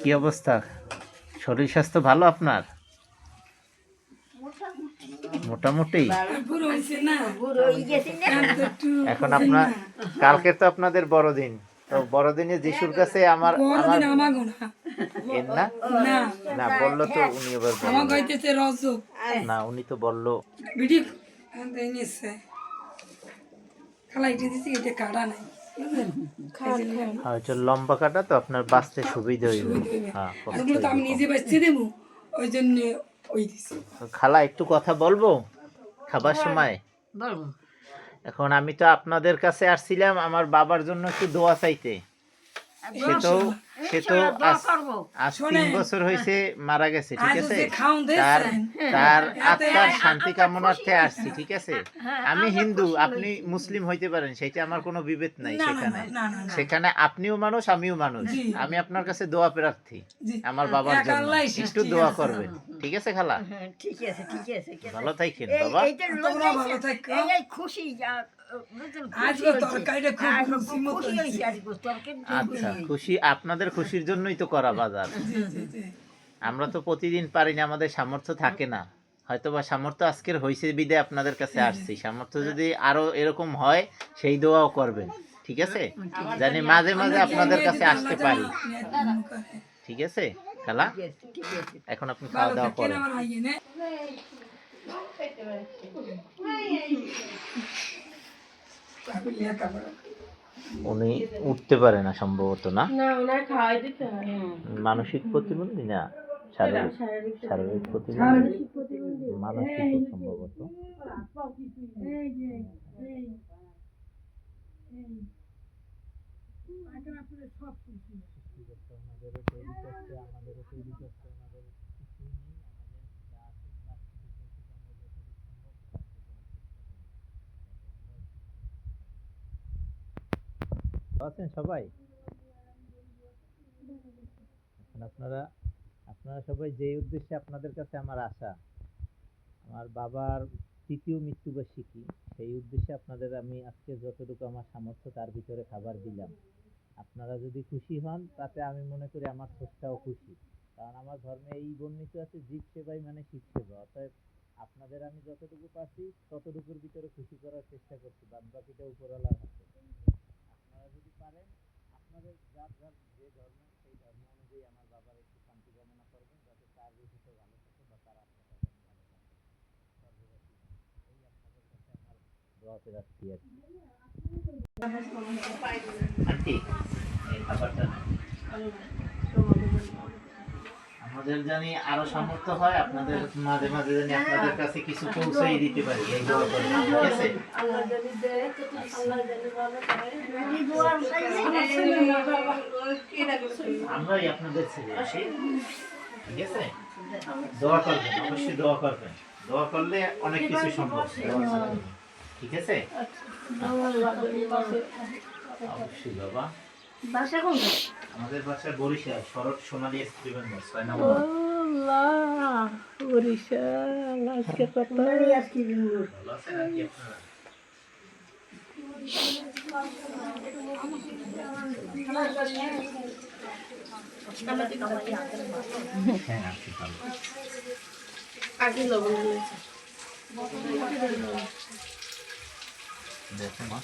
কি অবস্থা? শরীর স্বাস্থ্য ভালো আপনার? মোটামুটি। এখন আপনার কালকে তো আপনাদের বড়দিন। তো বড়দিনে যিশুর কাছে আমার আমার না। এর না? বলল তো উনি এবার না উনি তো বলল ভিডিও খালা এটা দিছি এটা কাটা নাই। বুঝলেন? লম্বা কাটা তো আপনার বাঁচতে সুবিধা হইবে। হ্যাঁ আমি নিজে বাঁচতে দেবো ওই জন্য ওই খালা একটু কথা বলব? খাবার সময়? এখন আমি তো আপনাদের কাছে আসছিলাম আমার বাবার জন্য একটু দোয়া চাইতে। সে তো সে তো আজ- তিন বছর হয়েছে মারা গেছে ঠিক আছে? তার তার আত্মার শান্তি কামনার্থে আসছি ঠিক আছে? আমি হিন্দু আপনি মুসলিম হইতে পারেন সেটা আমার কোনো বিভেদ নাই সেখানে। সেখানে আপনিও মানুষ আমিও মানুষ। আমি আপনার কাছে দোয়া প্রার্থী আমার বাবার জন্য। একটু দোয়া। করবেন ঠিক আছে খালা? হ্যাঁ, ঠিক আছে ঠিক আছে ভালো থাকেন বাবা। খুশি যা, আজকে তরকারিটা খুব খুশি খুব মতো খুশি হয়েছে। হয়েছে আজকে, তরকারি আচ্ছা খুশি আপনাদের খুশির জন্যই তো করা বাজার। জি জি জি আমরা তো প্রতিদিন পারি না আমাদের সামর্থ্য থাকে না। হয়তো বা সামর্থ্য আজকের হয়েছে বিদায় আপনাদের কাছে আসছি। সামর্থ্য যদি আরও এরকম হয় সেই দোয়াও করবেন। ঠিক আছে? জানি মাঝে মাঝে আপনাদের কাছে আসতে পারি। ঠিক আছে? খালা। এখন আপনি খাওয়া দাওয়া করেন। উনি উঠতে পারে না সম্ভবত না? মানসিক প্রতিবন্ধী না? শারীরিক? শারীরিক প্রতিবন্ধী। মানসিক সম্ভবত। এই যে এই ভালো আছেন সবাই? আপনারা আপনারা সবাই যেই উদ্দেশ্যে আপনাদের কাছে আমার আশা, আমার বাবার তৃতীয় মৃত্যুবার্ষিকী, সেই উদ্দেশ্যে আপনাদের আমি আজকে যতটুকু আমার সামর্থ্য তার ভিতরে খাবার দিলাম। আপনারা যদি খুশি হন, তাতে আমি মনে করি আমার স্রষ্টাও খুশি। কারণ আমার ধর্মে এই বর্ণিত আছে, জীব সেবাই মানে শিব সেবা। অতএব আপনাদের আমি যতটুকু পারছি, ততটুকুর ভিতরে খুশি করার চেষ্টা করছি। বাদ বাকিটা উপরওয়ালার হাতে আপনারা যদি পারেন আপনাদের যার যার যে ধর্ম সেই ধর্ম অনুযায়ী আমার বাবার একটু শান্তি কামনা করবেন যাতে তার রুটিতে ভালো থাকে বা তার আত্মাটা যেন ভালো থাকে। সর্ববাসী এই আপনাদের কাছে আমার দোয়াতে রাখছি আর কি। আন্টি এই খাবারটা। আমাদের জানি আরও সামর্থ্য হয় আপনাদের মাঝে মাঝে জানি আপনাদের কাছে কিছু পৌঁছাই দিতে পারি এই দোয়া করে ঠিক আছে? আল্লাহ জানি দেয় তো আল্লাহ জানি ভালো করে। এই দোয়ার চাইলে আমরাই আপনাদের ছেলে আছি। ঠিক আছে? দোয়া করবেন অবশ্যই দোয়া করবেন। দোয়া করলে অনেক কিছু সম্ভব। দোয়া ছাড়া ঠিক আছে? অবশ্যই বাবা। বাসা কোনটা? আমাদের বাসা বরিশাল শরৎ সোনালী স্ত্রীবন্ধ ছয় নম্বর আল্লাহ বরিশাল আজকে কত? আজকে হ্যাঁ আগে লবণ দেখো মা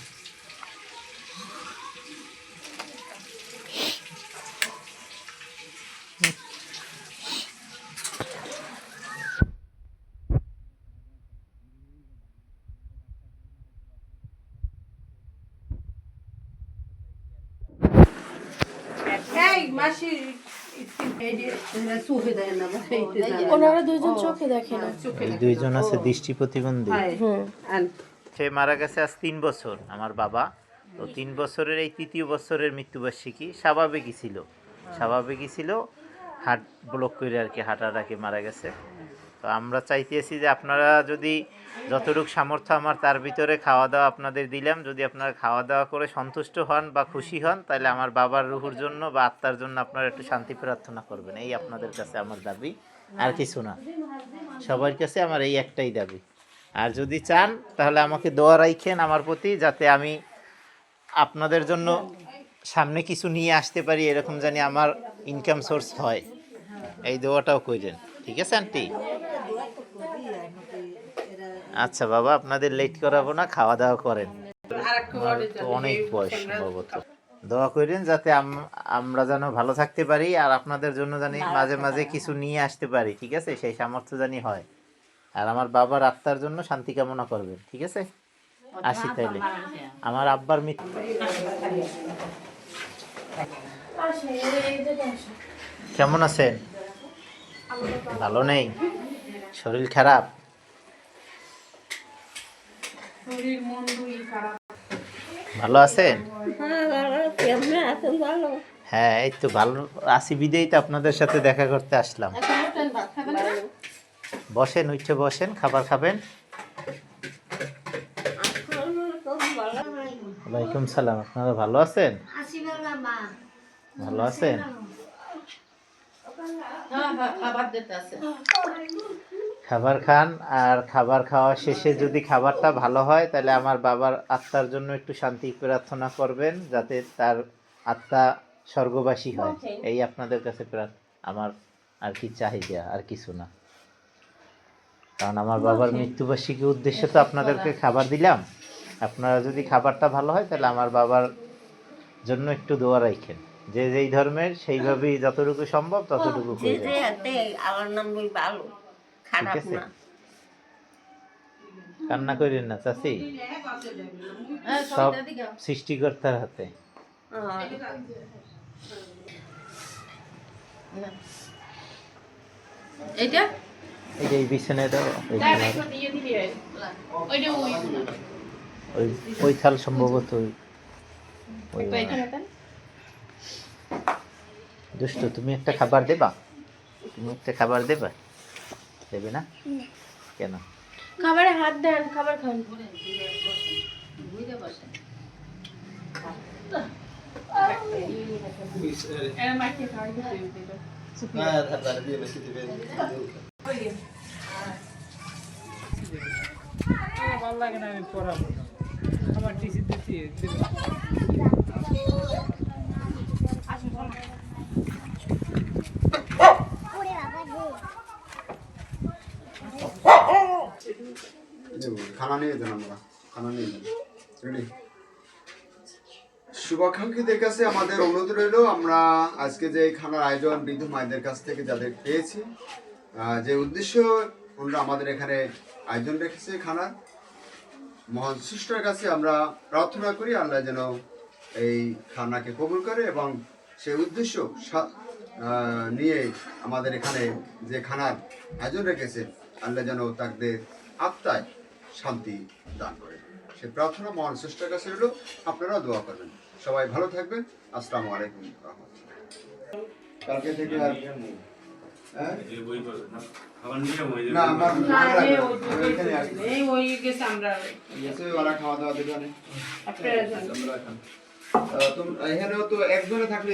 এই মাসি চোখে দেয় না বা এইতে দেয় না। ওনারা দুইজন চোখে দেখে না। দুইজন আছে দৃষ্টি প্রতিবন্ধী। সে মারা গেছে আজ তিন বছর আমার বাবা। তো তিন বছরের এই তৃতীয় বছরের মৃত্যুবার্ষিকী স্বাভাবিকই ছিল। স্বাভাবিকই ছিল হার্ট ব্লক করে আর কি হার্ট অ্যাটাকে মারা গেছে। তো আমরা চাইতেছি যে আপনারা যদি যতটুকু সামর্থ্য আমার তার ভিতরে খাওয়া দাওয়া আপনাদের দিলাম, যদি আপনারা খাওয়া দাওয়া করে সন্তুষ্ট হন বা খুশি হন, তাহলে আমার বাবার রুহুর জন্য বা আত্মার জন্য আপনারা একটু শান্তি প্রার্থনা করবেন। এই আপনাদের কাছে আমার দাবি, আর কিছু না। সবার কাছে আমার এই একটাই দাবি। আর যদি চান, তাহলে আমাকে দোয়া রাখেন আমার প্রতি, যাতে আমি আপনাদের জন্য সামনে কিছু নিয়ে আসতে পারি, এরকম জানি আমার ইনকাম সোর্স হয়। এই দোয়াটাও কইরেন। ঠিক আছে, আন্টি? আচ্ছা বাবা আপনাদের লেট করাবো না খাওয়া দাওয়া করেন অনেক বয়স সম্ভবত দোয়া করেন যাতে আমরা যেন ভালো থাকতে পারি আর আপনাদের জন্য জানি মাঝে মাঝে কিছু নিয়ে আসতে পারি ঠিক আছে? সেই সামর্থ্য জানি হয়। আর আমার বাবার আত্মার জন্য শান্তি কামনা করবেন ঠিক আছে? আসি তাইলে। আমার আব্বার মৃত্যু। কেমন আছেন? ভালো নেই? শরীর খারাপ? ভালো আছেন? ভালো হ্যাঁ এই তো ভালো। আসি বিদেই তো আপনাদের সাথে দেখা করতে আসলাম। বসেন উঠে বসেন খাবার খাবেন। ওয়ালাইকুম সালাম। আপনারা ভালো আছেন? ভালো আছেন? খাবার খান আর খাবার খাওয়া শেষে যদি খাবারটা ভালো হয় তাহলে আমার বাবার আত্মার জন্য একটু শান্তি প্রার্থনা করবেন যাতে তার আত্মা স্বর্গবাসী হয়। এই আপনাদের কাছে আমার আর কি চাহিদা আর কিছু না। কারণ আমার বাবার মৃত্যুবার্ষিকী উদ্দেশ্যে তো আপনাদেরকে খাবার দিলাম। আপনারা যদি খাবারটা ভালো হয় তাহলে আমার বাবার জন্য একটু দোয়া রাখেন। যে যেই ধর্মের সেইভাবেই যতটুকু সম্ভব ততটুকু করবেন আমার নাম ভালো খারাপ না। কান্না করেন না চাচি। সব সৃষ্টিকর্তার হাতে। হ্যাঁ। এইটা? এই যে এই বিছানায় দাও ওই ওই থাল সম্ভবত ওই ওই দুষ্ট তুমি একটা খাবার দেবা? তুমি একটা খাবার দেবা? দেবে না? কেন? খাবারে হাত দেন খাবার খান। ভালো লাগে না আমি পড়াবো আমার টিসি দিচ্ছি খানা নিয়ে আমরা, খানা নিয়ে শুভাকাঙ্ক্ষীদের কাছে আমাদের অনুরোধ রইল, আমরা আজকে যে খানার আয়োজন বৃদ্ধ মায়েদের কাছ থেকে যাদের পেয়েছি যে উদ্দেশ্য, ওনারা আমাদের এখানে আয়োজন রেখেছে খানার মহান সৃষ্টার কাছে আমরা প্রার্থনা করি, আল্লাহ যেন এই খানাকে কবুল করে এবং সেই উদ্দেশ্য নিয়ে আমাদের এখানে যে খানার আয়োজন রেখেছে, আল্লাহ যেন তাদের আত্মায় শান্তি দান করে সে প্রার্থনা মহান সৃষ্টার কাছে রইল। আপনারাও দোয়া করবেন। সবাই ভালো থাকবেন। আসসালামু আলাইকুম কালকে থেকে আর হ্যাঁ? না আমার ওরা খাওয়া দাওয়া আপনারা এখানেও তো একজনে থাকলে